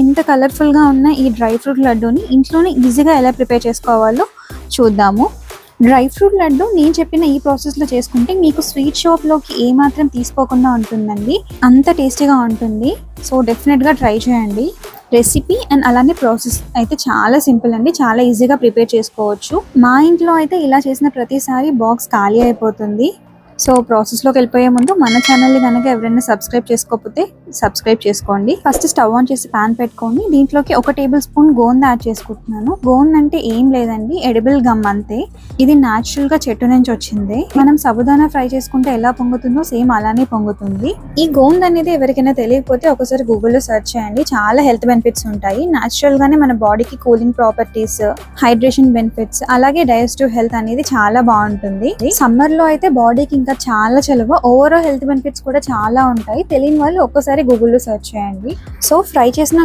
ఇంత కలర్ఫుల్గా ఉన్న ఈ డ్రై ఫ్రూట్ లడ్డూని ఇంట్లోనే ఈజీగా ఎలా ప్రిపేర్ చేసుకోవాలో చూద్దాము. డ్రై ఫ్రూట్ లడ్డు నేను చెప్పిన ఈ ప్రాసెస్లో చేసుకుంటే మీకు స్వీట్ షాప్లోకి ఏమాత్రం తీసుకోకుండా ఉంటుందండి. అంత టేస్టీగా ఉంటుంది. సో డెఫినెట్గా ట్రై చేయండి. రెసిపీ అండ్ అలానే ప్రాసెస్ అయితే చాలా సింపుల్ అండి. చాలా ఈజీగా ప్రిపేర్ చేసుకోవచ్చు. మా ఇంట్లో అయితే ఇలా చేసిన ప్రతిసారి బాక్స్ ఖాళీ అయిపోతుంది. సో ప్రాసెస్లోకి వెళ్ళిపోయే ముందు మన ఛానల్ని కనుక ఎవరైనా సబ్స్క్రైబ్ చేసుకోకపోతే సబ్స్క్రైబ్ చేసుకోండి. ఫస్ట్ స్టవ్ ఆన్ చేసి పాన్ పెట్టుకొని దీంట్లోకి ఒక టేబుల్ స్పూన్ గోంద యాడ్ చేసుకుంటున్నాను. గోంద అంటే ఏం లేదండి ఎడిబుల్ గమ్ అంతే. ఇది న్యాచురల్గా చెట్టు నుంచి వచ్చింది. మనం సబుదానా ఫ్రై చేసుకుంటే ఎలా పొంగుతుందో సేమ్ అలానే పొంగుతుంది. ఈ గోంద అనేది ఎవరికైనా తెలియకపోతే ఒకసారి గూగుల్లో సెర్చ్ చేయండి. చాలా హెల్త్ బెనిఫిట్స్ ఉంటాయి. న్యాచురల్ గానే మన బాడీకి కూలింగ్ ప్రాపర్టీస్ హైడ్రేషన్ బెనిఫిట్స్ అలాగే డైజెస్టివ్ హెల్త్ అనేది చాలా బాగుంటుంది. సమ్మర్లో అయితే బాడీకి ఇంకా చాలా చలువ. ఓవరాల్ హెల్త్ బెనిఫిట్స్ కూడా చాలా ఉంటాయి. తెలియని వాళ్ళు ఒక్కసారి గూగుల్లో సెర్చ్ చేయండి. సో ఫ్రై చేసిన